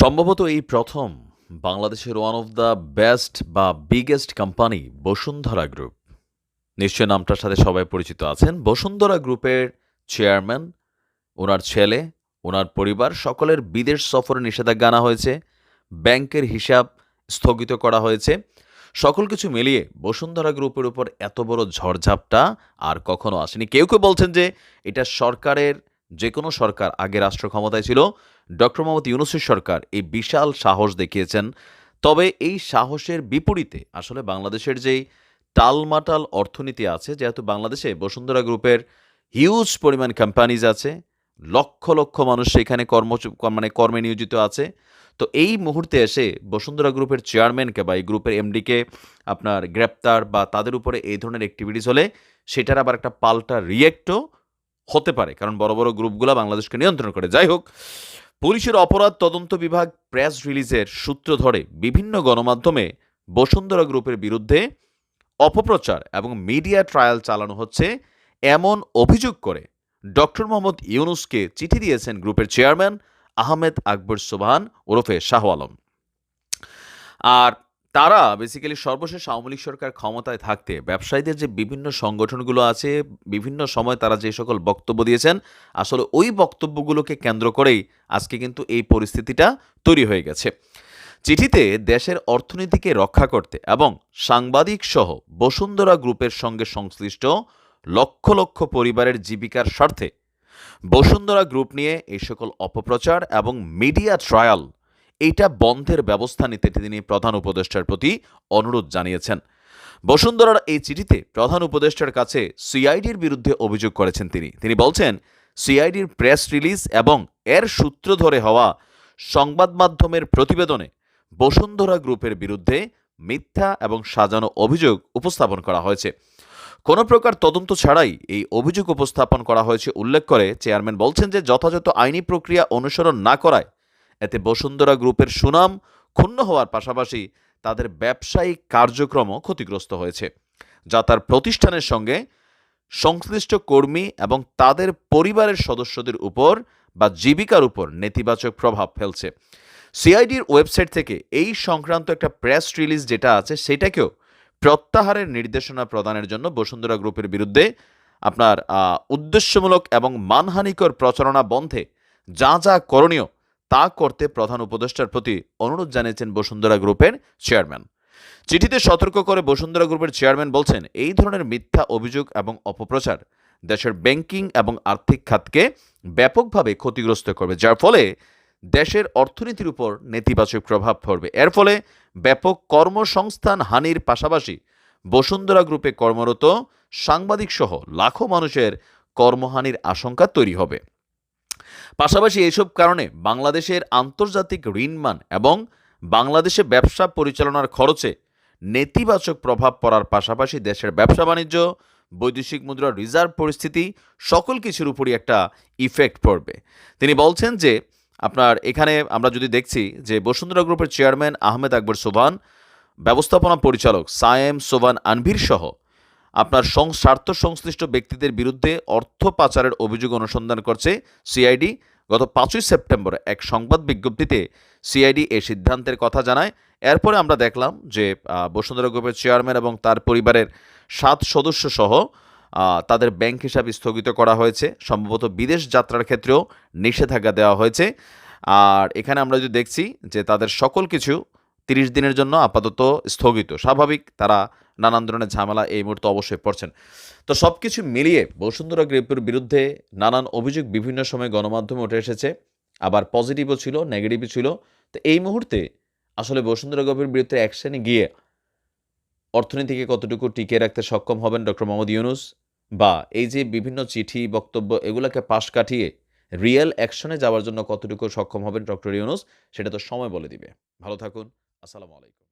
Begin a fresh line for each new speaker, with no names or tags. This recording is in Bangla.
সম্ভবত এই প্রথম বাংলাদেশের ওয়ান অফ দ্য বেস্ট বা বিগেস্ট কোম্পানি বসুন্ধরা গ্রুপ নিশ্চয় নামটার সাথে সবাই পরিচিত আছেন। বসুন্ধরা গ্রুপের চেয়ারম্যান ওনার ছেলে, ওনার পরিবার, সকলের বিদেশ সফরে নিষেধাজ্ঞা আনা হয়েছে, ব্যাংকের হিসাব স্থগিত করা হয়েছে। সকল কিছু মিলিয়ে বসুন্ধরা গ্রুপের উপর এত বড় ঝড়ঝাপটা আর কখনো আসেনি। কেউ কেউ বলছেন যে এটা সরকারের যে কোনো সরকার আগে রাষ্ট্র ক্ষমতায় ছিল। ডক্টর মোহাম্মদ ইউনুসের সরকার এই বিশাল সাহস দেখিয়েছেন। তবে এই সাহসের বিপরীতে আসলে বাংলাদেশের যেই টালমাটাল অর্থনীতি আছে, যেহেতু বাংলাদেশে বসুন্ধরা গ্রুপের হিউজ পরিমাণ কোম্পানিজ আছে, লক্ষ লক্ষ মানুষ সেখানে কর্ম মানে কর্মে নিয়োজিত আছে। তো এই মুহূর্তে এসে বসুন্ধরা গ্রুপের চেয়ারম্যানকে বা এই গ্রুপের এমডিকে আপনার গ্রেপ্তার বা তাদের উপরে এই ধরনের অ্যাক্টিভিটিস হলে সেটার আবার একটা পাল্টা রিয়েক্টও হতে পারে, কারণ বড় বড় গ্রুপগুলো বাংলাদেশকে নিয়ন্ত্রণ করে। যাই হোক, পুলিশের অপরাধ তদন্ত বিভাগ প্রেস রিলিজের সূত্র ধরে বিভিন্ন গণমাধ্যমে বসুন্ধরা গ্রুপের বিরুদ্ধে অপপ্রচার এবং মিডিয়া ট্রায়াল চালানো হচ্ছে এমন অভিযোগ করে। ডক্টর মোহাম্মদ ইউনুসকে চিঠি দিয়েছেন গ্রুপের চেয়ারম্যান আহমেদ আকবর সোবহান ওরফে শাহ আলম। আর তারা বেসিক্যালি সর্বশেষ আওয়ামী লীগ সরকার ক্ষমতায় থাকতে, ব্যবসায়ীদের যে বিভিন্ন সংগঠনগুলো আছে, বিভিন্ন সময় তারা যে সকল বক্তব্য দিয়েছেন, আসলে ওই বক্তব্যগুলোকে কেন্দ্র করেই আজকে কিন্তু এই পরিস্থিতিটা তৈরি হয়ে গেছে। চিঠিতে দেশের অর্থনীতিকে রক্ষা করতে এবং সাংবাদিক সহ বসুন্ধরা গ্রুপের সঙ্গে সংশ্লিষ্ট লক্ষ লক্ষ পরিবারের জীবিকার স্বার্থে বসুন্ধরা গ্রুপ নিয়ে এই সকল অপপ্রচার এবং মিডিয়া ট্রায়াল এইটা বন্ধের ব্যবস্থা নিতে তিনি প্রধান উপদেষ্টার প্রতি অনুরোধ জানিয়েছেন। বসুন্ধরার এই চিঠিতে প্রধান উপদেষ্টার কাছে সিআইডির বিরুদ্ধে অভিযোগ করেছেন তিনি। তিনি বলছেন, সিআইডির প্রেস রিলিজ এবং এর সূত্র ধরে হওয়া সংবাদ মাধ্যমের প্রতিবেদনে বসুন্ধরা গ্রুপের বিরুদ্ধে মিথ্যা এবং সাজানো অভিযোগ উপস্থাপন করা হয়েছে। কোনো প্রকার তদন্ত ছাড়াই এই অভিযোগ উপস্থাপন করা হয়েছে উল্লেখ করে চেয়ারম্যান বলছেন যে যথাযথ আইনি প্রক্রিয়া অনুসরণ না করায় এতে বসুন্ধরা গ্রুপের সুনাম ক্ষুণ্ণ হওয়ার পাশাপাশি তাদের ব্যবসায়িক কার্যক্রমও ক্ষতিগ্রস্ত হয়েছে, যা তার প্রতিষ্ঠানের সঙ্গে সংশ্লিষ্ট কর্মী এবং তাদের পরিবারের সদস্যদের উপর বা জীবিকার উপর নেতিবাচক প্রভাব ফেলছে। সিআইডির ওয়েবসাইট থেকে এই সংক্রান্ত একটা প্রেস রিলিজ যেটা আছে সেটাকেও প্রত্যাহারের নির্দেশনা প্রদানের জন্য বসুন্ধরা গ্রুপের বিরুদ্ধে আপনার উদ্দেশ্যমূলক এবং মানহানিকর প্রচারণা বন্ধে যা যা করণীয় তা করতে প্রধান উপদেষ্টার প্রতি অনুরোধ জানিয়েছেন বসুন্ধরা গ্রুপের চেয়ারম্যান। চিঠিতে সতর্ক করে বসুন্ধরা গ্রুপের চেয়ারম্যান বলছেন, এই ধরনের মিথ্যা অভিযোগ এবং অপপ্রচার দেশের ব্যাংকিং এবং আর্থিক খাতকে ব্যাপকভাবে ক্ষতিগ্রস্ত করবে, যার ফলে দেশের অর্থনীতির উপর নেতিবাচক প্রভাব পড়বে। এর ফলে ব্যাপক কর্মসংস্থান হানির পাশাপাশি বসুন্ধরা গ্রুপে কর্মরত সাংবাদিক সহ লাখো মানুষের কর্মহানির আশঙ্কা তৈরি হবে। পাশাপাশি এইসব কারণে বাংলাদেশের আন্তর্জাতিক ঋণমান এবং বাংলাদেশে ব্যবসা পরিচালনার খরচে নেতিবাচক প্রভাব পড়ার পাশাপাশি দেশের ব্যবসা বাণিজ্য, বৈদেশিক মুদ্রার রিজার্ভ পরিস্থিতি সকল কিছুর উপরই একটা ইফেক্ট পড়বে। তিনি বলছেন যে, আপনার এখানে আমরা যদি দেখছি যে বসুন্ধরা গ্রুপের চেয়ারম্যান আহমেদ আকবর সোভান ব্যবস্থাপনা পরিচালক সায়েম সোভান আনভির সহ আপনার স্বার্থ সংশ্লিষ্ট ব্যক্তিদের বিরুদ্ধে অর্থ পাচারের অভিযোগ অনুসন্ধান করছে সিআইডি। গত পাঁচই সেপ্টেম্বর এক সংবাদ বিজ্ঞপ্তিতে সিআইডি এই সিদ্ধান্তের কথা জানায়। এরপরে আমরা দেখলাম যে বসুন্ধরা গ্রুপের চেয়ারম্যান এবং তার পরিবারের সাত সদস্য সহ তাদের ব্যাংক হিসাব স্থগিত করা হয়েছে। সম্ভবত বিদেশ যাত্রার ক্ষেত্রেও নিষেধাজ্ঞা দেওয়া হয়েছে। আর এখানে আমরা যদি দেখছি যে, তাদের সকল কিছু তিরিশ দিনের জন্য আপাতত স্থগিত। স্বাভাবিক তারা নানান ধরনের ঝামেলা এই মুহূর্তে অবশ্যই পড়ছেন। তো সব কিছু মিলিয়ে বসুন্ধরা গ্রুপের বিরুদ্ধে নানান অভিযোগ বিভিন্ন সময় গণমাধ্যমে উঠে এসেছে। আবার পজিটিভও ছিল, নেগেটিভও ছিল। তো এই মুহূর্তে আসলে বসুন্ধরা গ্রুপের বিরুদ্ধে অ্যাকশনে গিয়ে অর্থনীতিকে কতটুকু টিকিয়ে রাখতে সক্ষম হবেন ডক্টর মোহাম্মদ ইউনুস? বা এই যে বিভিন্ন চিঠি, বক্তব্য, এগুলোকে পাশ কাটিয়ে রিয়েল অ্যাকশনে যাওয়ার জন্য কতটুকু সক্ষম হবেন ডক্টর ইউনুস, সেটা তো সময় বলে দিবে। ভালো থাকুন। আসসালামু আলাইকুম।